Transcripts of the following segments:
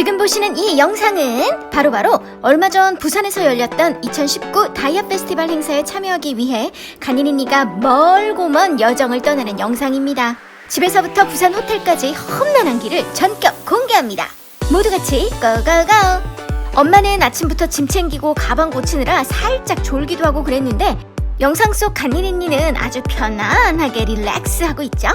지금 보시는 이 영상은 바로 바로 얼마 전 부산에서 열렸던 2019 다이아 페스티벌 행사에 참여하기 위해 간이니니가 멀고 먼 여정을 떠나는 영상입니다. 집에서부터 부산 호텔까지 험난한 길을 전격 공개합니다. 모두 같이 고고고! 엄마는 아침부터 짐 챙기고 가방 고치느라 살짝 졸기도 하고 그랬는데 영상 속 간이니니는 아주 편안하게 릴렉스하고 있죠?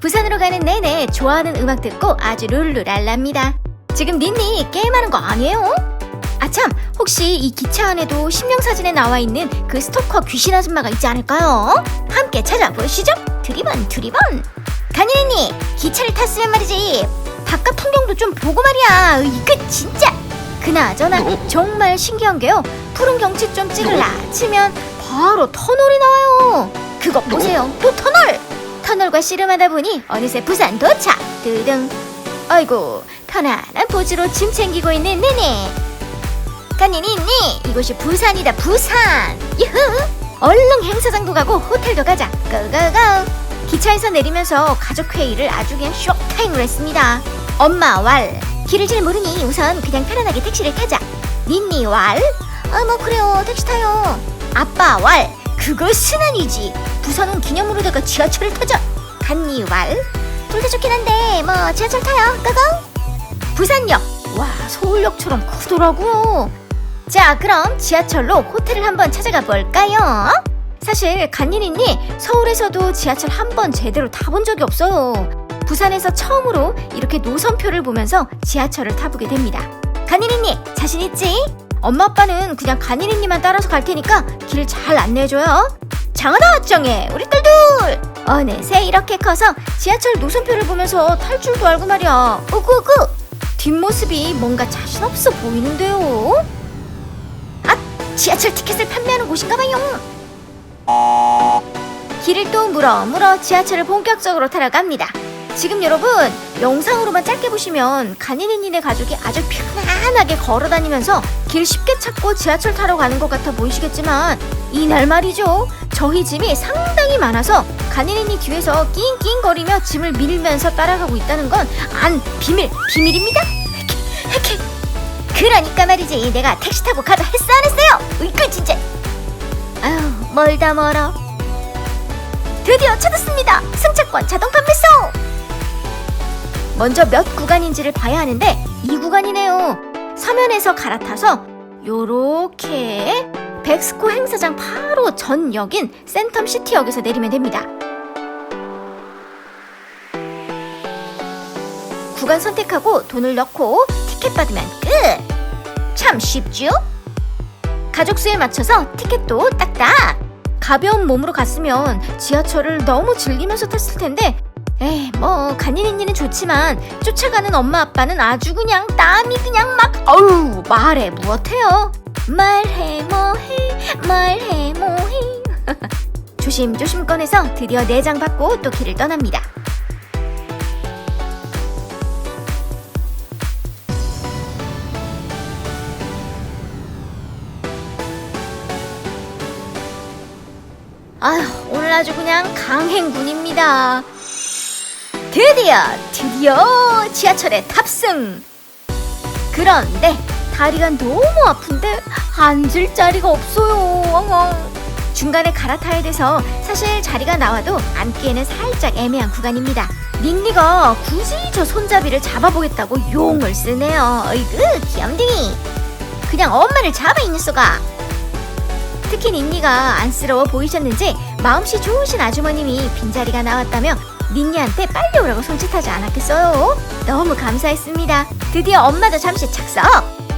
부산으로 가는 내내 좋아하는 음악 듣고 아주 룰루랄랍니다. 지금 닌니 게임하는 거 아니에요? 아참 혹시 이 기차 안에도 신명사진에 나와 있는 그 스토커 귀신 아줌마가 있지 않을까요? 함께 찾아보시죠 드리번 드리번 간이니 기차를 탔으면 말이지 바깥 풍경도 좀 보고 말이야 이거 진짜 그나저나 정말 신기한 게요. 푸른 경치 좀 찍을라 치면 바로 터널이 나와요. 그것 보세요. 또 터널! 터널과 씨름하다 보니 어느새 부산 도착. 드등 아이고 편안한 포즈로 짐 챙기고 있는 네네 까니니니 이곳이 부산이다 부산. 유후 얼른 행사장도 가고 호텔도 가자. 고고고. 기차에서 내리면서 가족 회의를 아주 그냥 쇼타임으로 했습니다. 엄마 왈 길을 잘 모르니 우선 그냥 편안하게 택시를 타자. 니니 왈 아 뭐 그래요. 택시 타요. 아빠 왈? 그것은 아니지. 부산은 기념으로다가 지하철을 타자. 간니 왈 둘 다 좋긴 한데 뭐 지하철 타요. 고고! 부산역. 와 서울역처럼 크더라고요 자 그럼 지하철로 호텔을 한번 찾아가 볼까요? 사실 간이니니 서울에서도 지하철 한 번 제대로 타본 적이 없어요 부산에서 처음으로 이렇게 노선표를 보면서 지하철을 타보게 됩니다. 간이니니 자신 있지? 엄마 아빠는 그냥 간이니니만 따라서 갈 테니까 길 잘 안내해줘요. 장하다 정해 우리 딸들! 어느새 이렇게 커서 지하철 노선표를 보면서 탈 줄도 알고 말이야. 우구우구! 뒷모습이 뭔가 자신 없어 보이는데요. 아 지하철 티켓을 판매하는 곳인가 봐요. 길을 또 물어 물어 지하철을 본격적으로 타러 갑니다 지금 여러분 영상으로만 짧게 보시면 간이니네 가족이 아주 편안하게 걸어 다니면서 길 쉽게 찾고 지하철 타러 가는 것 같아 보이시겠지만 이날 말이죠. 저희 짐이 상당히 많아서 간이니 뒤에서 낑낑거리며 짐을 밀면서 따라가고 있다는 건 안 비밀 비밀입니다. 헤헤 그러니까 말이지 내가 택시 타고 가자 했어 안 했어요? 으이그 진짜. 아휴 멀다 멀어. 드디어 찾았습니다. 승차권 자동 판매소 먼저 몇 구간인지를 봐야 하는데 이 구간이네요 서면에서 갈아타서 요렇게 백스코 행사장 바로 전역인 센텀 시티역에서 내리면 됩니다 구간 선택하고 돈을 넣고 티켓 받으면 끝! 참 쉽죠? 가족 수에 맞춰서 티켓도 딱딱! 가벼운 몸으로 갔으면 지하철을 너무 즐기면서 탔을 텐데 에이 뭐 간이니니는 좋지만 쫓아가는 엄마 아빠는 아주 그냥 땀이 그냥 막 어우 말해 무엇해요? 말해 뭐해 말해 뭐해. 조심조심 꺼내서 드디어 내장 받고 또 길을 떠납니다. 아휴 오늘 아주 그냥 강행군입니다 드디어 드디어 지하철에 탑승. 그런데 다리가 너무 아픈데 앉을 자리가 없어요. 중간에 갈아타야 돼서 사실 자리가 나와도 앉기에는 살짝 애매한 구간입니다. 닝니가 굳이 저 손잡이를 잡아보겠다고 용을 쓰네요. 어이구 귀염둥이. 그냥 엄마를 잡아 이 녀석아 특히 닌니가 안쓰러워 보이셨는지 마음씨 좋으신 아주머님이 빈자리가 나왔다며 닌니한테 빨리 오라고 손짓하지 않았겠어요? 너무 감사했습니다. 드디어 엄마도 잠시 착석!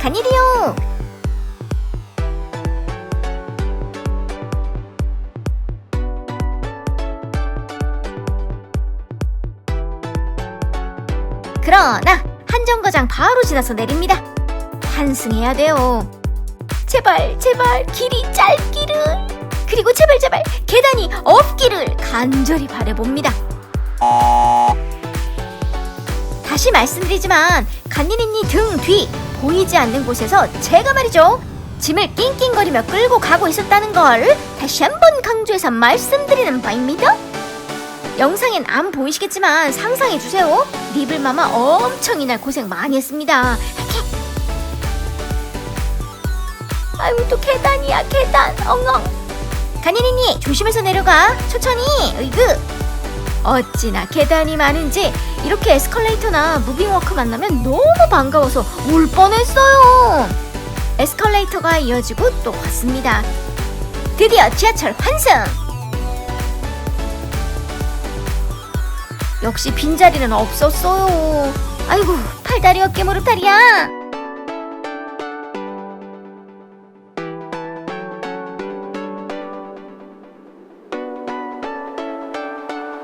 간일이요! 그러나 한정거장 바로 지나서 내립니다. 환승해야 돼요. 제발 제발 길이 짧기를 그리고 제발 제발 계단이 없기를 간절히 바래봅니다. 다시 말씀드리지만 간이니니 등 뒤 보이지 않는 곳에서 제가 말이죠 짐을 낑낑거리며 끌고 가고 있었다는 걸 다시 한번 강조해서 말씀드리는 바입니다. 영상엔 안 보이시겠지만 상상해주세요. 니블마마 엄청 이날 고생 많이 했습니다. 아유, 또 계단이야, 계단. 엉엉. 간이니니, 조심해서 내려가. 천천히. 으이그. 어찌나 계단이 많은지 이렇게 에스컬레이터나 무빙워크 만나면 너무 반가워서 울 뻔했어요. 에스컬레이터가 이어지고 또 왔습니다. 드디어 지하철 환승! 역시 빈자리는 없었어요. 아이고, 팔다리 어깨 무릎 다리야!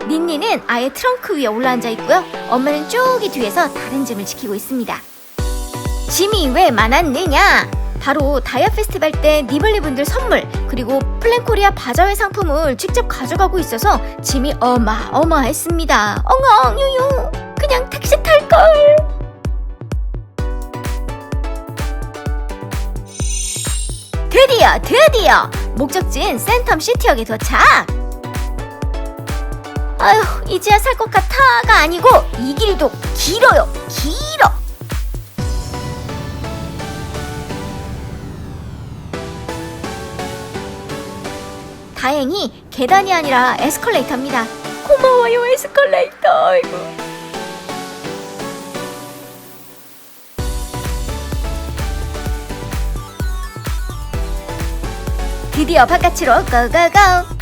닌니는 아예 트렁크 위에 올라앉아 있고요. 엄마는 쭉이 뒤에서 다른 짐을 지키고 있습니다. 짐이 왜 많았느냐? 바로 다이아 페스티벌 때 니블리 분들 선물 그리고 플랜코리아 바자회 상품을 직접 가져가고 있어서 짐이 어마어마했습니다. 엉엉 유유 그냥 택시 탈 걸. 드디어 드디어 목적지인 센텀 시티역에 도착. 아휴 이제야 살 것 같아가 아니고 이 길도 길어요 길어. 다행히 계단이 아니라 에스컬레이터입니다. 고마워요 에스컬레이터. 아이고. 드디어 바깥으로 고고고.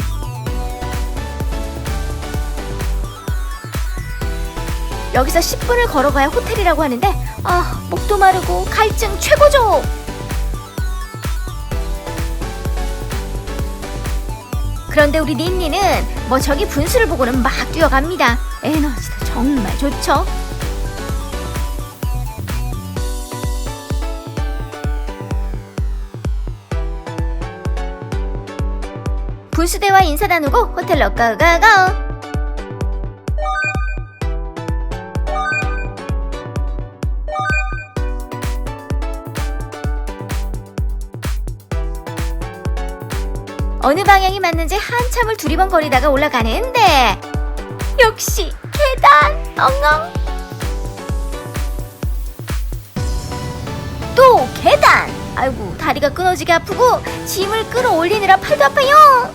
여기서 10분을 걸어가야 호텔이라고 하는데 아 목도 마르고 갈증 최고죠. 그런데 우리 닌니는 뭐 저기 분수를 보고는 막 뛰어갑니다. 에너지도 정말 좋죠. 분수대와 인사 나누고 호텔로 고고고. 어느 방향이 맞는지 한참을 두리번거리다가 올라가는데 역시 계단! 엉엉! 또 계단! 아이고 다리가 끊어지게 아프고 짐을 끌어올리느라 팔도 아파요.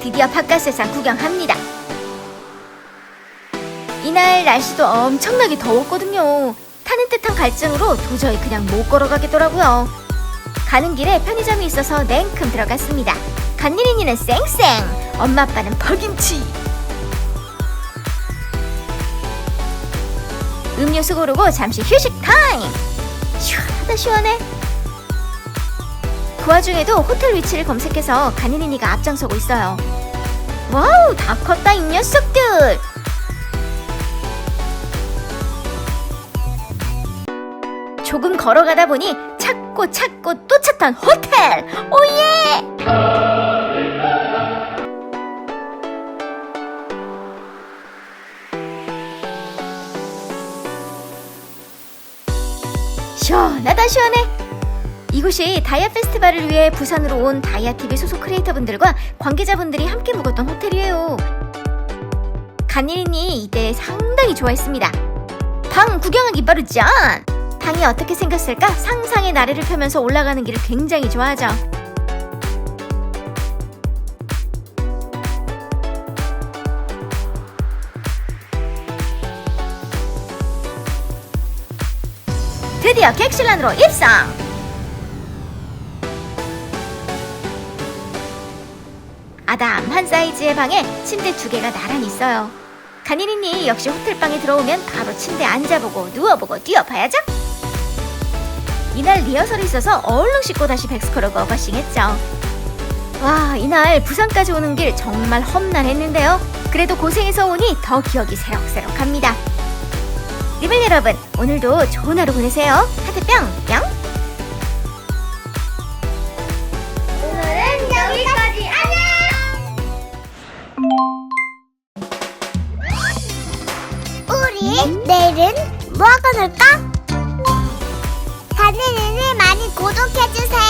드디어 바깥 세상 구경합니다. 이날 날씨도 엄청나게 더웠거든요. 타는 듯한 갈증으로 도저히 그냥 못 걸어가겠더라고요 가는 길에 편의점이 있어서 냉큼 들어갔습니다. 간니린이는 쌩쌩, 엄마 아빠는 펄김치. 음료수 고르고 잠시 휴식 타임. 시원하다 시원해. 그 와중에도 호텔 위치를 검색해서 간니린이가 앞장서고 있어요. 와우, 다 컸다 이 녀석들. 조금 걸어가다 보니 찾고 찾고 또 찾던 호텔! 오예! 시원하다 시원해! 이곳이 다이아 페스티벌을 위해 부산으로 온 다이아TV 소속 크리에이터분들과 관계자분들이 함께 묵었던 호텔이에요. 간이린이 이때 상당히 좋아했습니다. 방 구경하기 빠르지 않! 방이 어떻게 생겼을까 상상의 나래를 펴면서 올라가는 길을 굉장히 좋아하죠. 드디어 객실란으로 입성! 아담한 사이즈의 방에 침대 두 개가 나란히 있어요. 간이린이 역시 호텔방에 들어오면 바로 침대에 앉아보고 누워보고 뛰어봐야죠. 이날 리허설이 있어서 얼른 씻고 다시 백스코로 거거싱했죠. 와, 이날 부산까지 오는 길 정말 험난했는데요. 그래도 고생해서 오니 더 기억이 새록새록합니다. 리벨 여러분, 오늘도 좋은 하루 보내세요. 하트 뿅! 뿅! 오늘은 여기까지 안녕. 우리 내일은 뭐 하고 놀까? 구독해주세요.